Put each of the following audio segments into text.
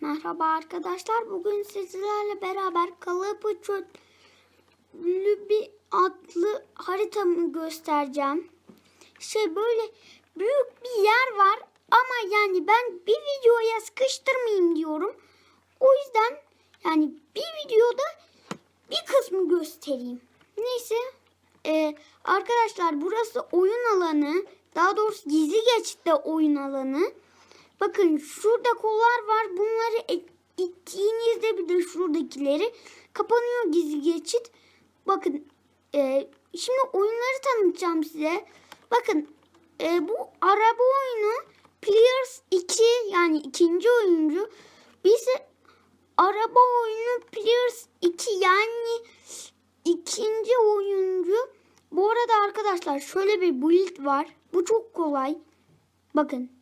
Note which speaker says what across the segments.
Speaker 1: Merhaba arkadaşlar. Bugün sizlerle beraber Kalıpı Çölü bir adlı haritamı göstereceğim. Şey böyle büyük bir yer var ama yani ben bir videoya sıkıştırmayayım diyorum. O yüzden yani bir videoda bir kısmı göstereyim. Neyse ee, arkadaşlar burası oyun alanı. Daha doğrusu gizli geçitte oyun alanı. Bakın şurada kollar var. Bunları ittiğinizde bir de şuradakileri kapanıyor gizli geçit. Bakın e, şimdi oyunları tanıtacağım size. Bakın e, bu araba oyunu Players 2 yani ikinci oyuncu. Bize araba oyunu Players 2 yani ikinci oyuncu. Bu arada arkadaşlar şöyle bir build var. Bu çok kolay. Bakın.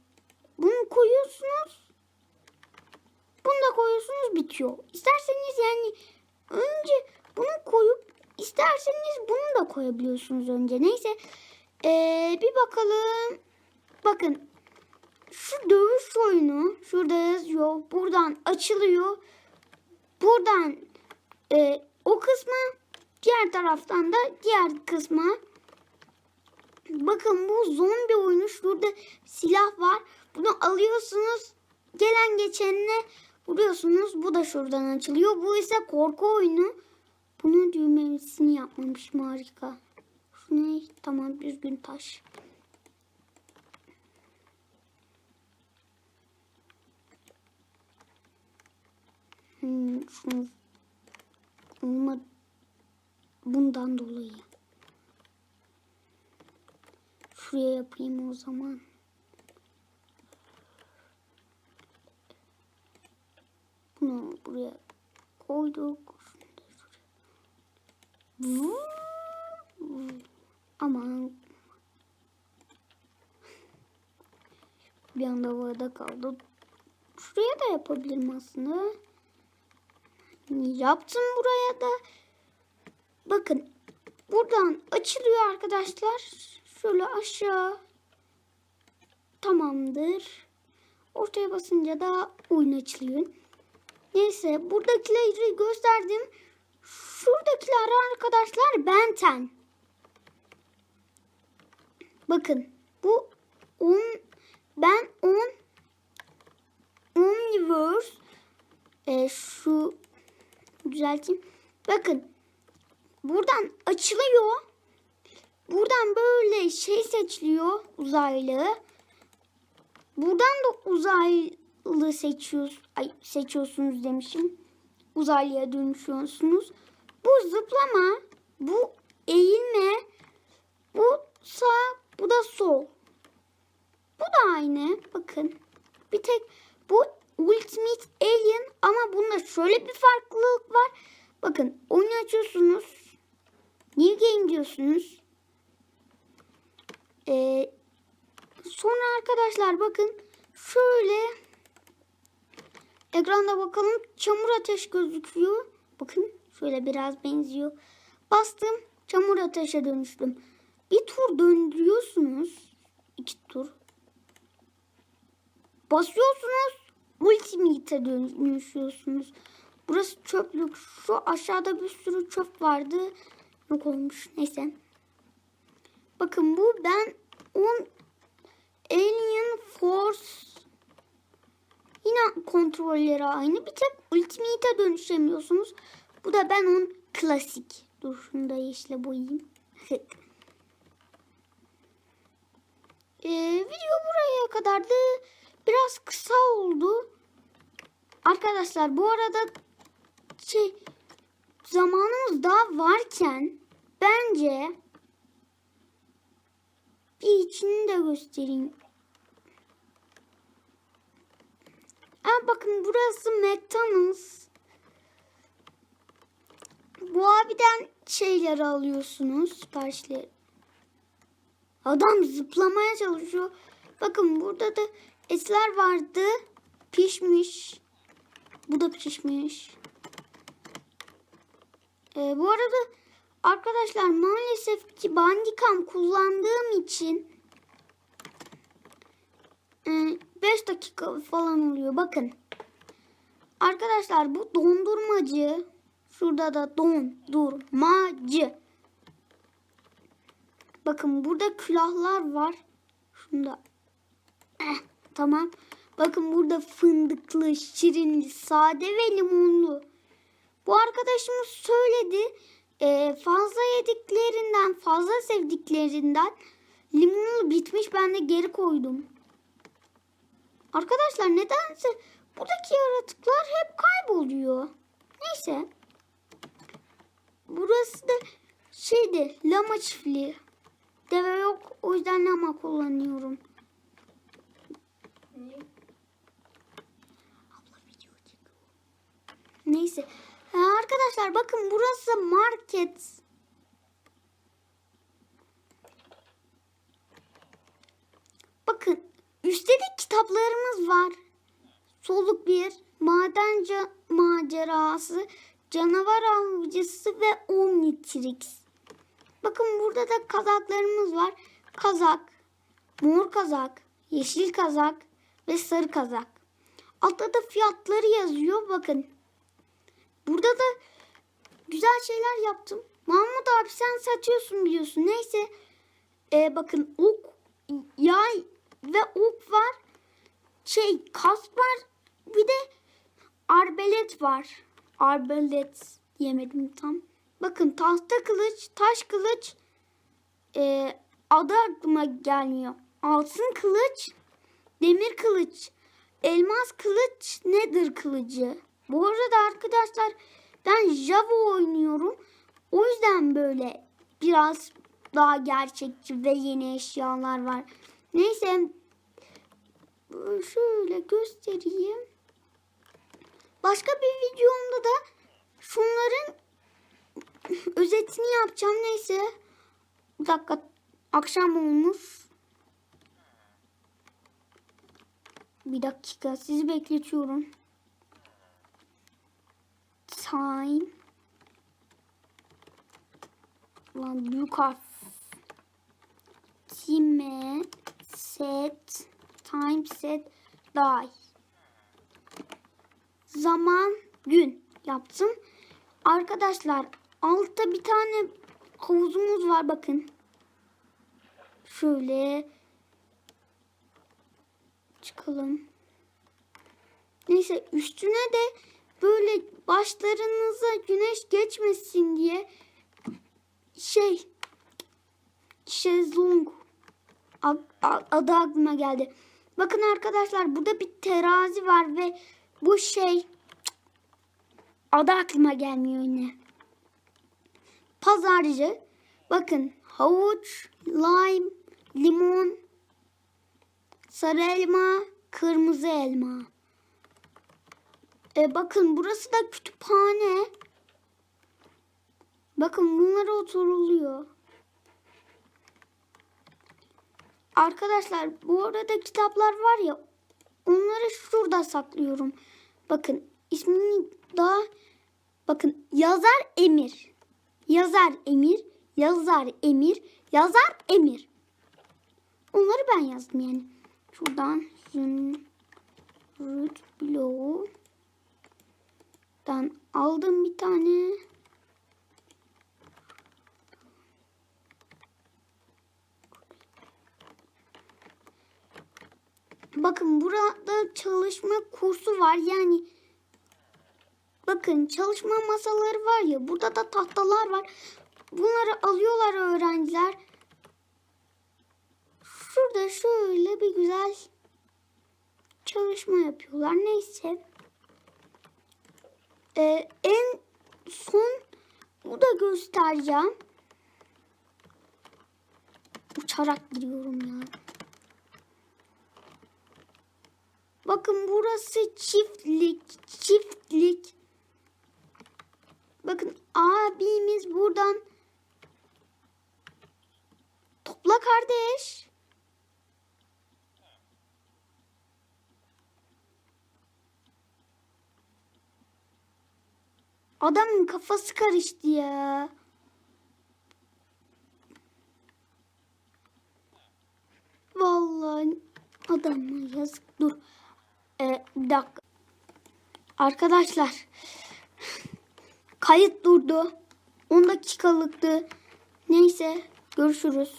Speaker 1: Bunu koyuyorsunuz. Bunu da koyuyorsunuz bitiyor. İsterseniz yani önce bunu koyup isterseniz bunu da koyabiliyorsunuz önce. Neyse. Ee, bir bakalım. Bakın. Şu dövüş oyunu şurada yazıyor. Buradan açılıyor. Buradan e, o kısmı diğer taraftan da diğer kısma Bakın bu zombi oyunu. Şurada silah var. Bunu alıyorsunuz. Gelen geçenine vuruyorsunuz. Bu da şuradan açılıyor. Bu ise korku oyunu. Bunun düğmesini yapmamışım. Harika. Şu ne? Tamam düzgün taş. Hmm, şunu. Bundan dolayı. Şuraya yapayım o zaman. Bunu buraya koyduk. Aman. Bir anda havada kaldı. Şuraya da yapabilirim aslında. Yaptım buraya da. Bakın buradan açılıyor arkadaşlar. Şöyle aşağı. Tamamdır. Ortaya basınca da oyun açılıyor. Neyse buradakileri gösterdim. Şuradakiler arkadaşlar benten. Bakın bu 10 ben 10 Omniverse e, şu düzelteyim. Bakın buradan açılıyor. Buradan böyle şey seçiliyor uzaylı. Buradan da uzaylı seçiyoruz, ay, seçiyorsunuz demişim. Uzaylıya dönüşüyorsunuz. Bu zıplama, bu eğilme, bu sağ, bu da sol. Bu da aynı. Bakın. Bir tek bu Ultimate Alien ama bunda şöyle bir farklılık var. Bakın oyunu açıyorsunuz. New Game diyorsunuz. Ee, sonra arkadaşlar bakın şöyle ekranda bakalım çamur ateş gözüküyor. Bakın şöyle biraz benziyor. Bastım çamur ateşe dönüştüm. Bir tur döndürüyorsunuz. iki tur. Basıyorsunuz. Ultimate'e dönüşüyorsunuz. Burası çöplük. Şu aşağıda bir sürü çöp vardı. Yok olmuş. Neyse. Bakın bu ben 10 Alien Force yine kontrolleri aynı. Bir tek Ultimate'e dönüşemiyorsunuz. Bu da ben 10 klasik. Dur şunu da yeşile boyayayım. ee, video buraya kadardı. Biraz kısa oldu. Arkadaşlar bu arada şey zamanımız daha varken bence bir içini de göstereyim. Aa, bakın burası McDonald's. Bu abiden şeyleri alıyorsunuz. Siparişleri. Adam zıplamaya çalışıyor. Bakın burada da etler vardı. Pişmiş. Bu da pişmiş. Ee, bu arada arkadaşlar maalesef ki bandikam kullandığım için 5 dakika falan oluyor. Bakın. Arkadaşlar bu dondurmacı. Şurada da dondurmacı. Bakın burada külahlar var. Şunda. Eh, tamam. Bakın burada fındıklı, şirinli, sade ve limonlu. Bu arkadaşımız söyledi. e, fazla yediklerinden, fazla sevdiklerinden limonlu bitmiş. Ben de geri koydum. Arkadaşlar nedense buradaki yaratıklar hep kayboluyor. Neyse. Burası da şeydi lama çiftliği. Deve yok o yüzden lama kullanıyorum. Neyse. Ha, arkadaşlar bakın burası market. Bakın üstte kitaplarımız var. Soluk bir maden ca- macerası, canavar avcısı ve Omnitrix. Bakın burada da kazaklarımız var. Kazak, mor kazak, yeşil kazak ve sarı kazak. Altta da fiyatları yazıyor bakın. Burada da güzel şeyler yaptım. Mahmut abi sen satıyorsun biliyorsun. Neyse. Ee, bakın ok, yay ve ok var. Şey kas var. Bir de arbelet var. Arbelet yemedim tam. Bakın tahta kılıç, taş kılıç. Ee, adı aklıma gelmiyor. Altın kılıç, demir kılıç, elmas kılıç, nedir kılıcı? Bu arada arkadaşlar ben Java oynuyorum. O yüzden böyle biraz daha gerçekçi ve yeni eşyalar var. Neyse şöyle göstereyim. Başka bir videomda da şunların özetini yapacağım. Neyse. Bir dakika akşam olmuş. Bir dakika sizi bekletiyorum. Time. Lan büyük harf. Time set time set die. Zaman gün yaptım. Arkadaşlar altta bir tane havuzumuz var bakın. Şöyle çıkalım. Neyse üstüne de böyle başlarınıza güneş geçmesin diye şey şezlong adı aklıma geldi. Bakın arkadaşlar burada bir terazi var ve bu şey adı aklıma gelmiyor yine. Pazarcı. Bakın havuç, lime, limon, sarı elma, kırmızı elma. E, bakın burası da kütüphane. Bakın bunlara oturuluyor. Arkadaşlar bu arada kitaplar var ya onları şurada saklıyorum. Bakın ismini daha bakın yazar Emir. Yazar Emir, yazar Emir, yazar Emir. Onları ben yazdım yani. Şuradan Zümrüt bloğu dan aldım bir tane. Bakın burada çalışma kursu var. Yani bakın çalışma masaları var ya. Burada da tahtalar var. Bunları alıyorlar öğrenciler. Şurada şöyle bir güzel çalışma yapıyorlar. Neyse. Ee, en son bu da göstereceğim. Uçarak gidiyorum ya. Bakın burası çiftlik, çiftlik. Bakın abimiz buradan topla kardeş. Adamın kafası karıştı ya. Vallahi adama yazık. Dur. Ee, bir dakika. Arkadaşlar kayıt durdu. 10 dakikalıktı. Neyse görüşürüz.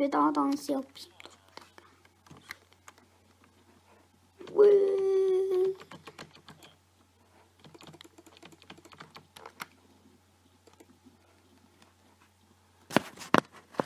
Speaker 1: Veda dansı yapayım. Dur bir dakika. Vıı.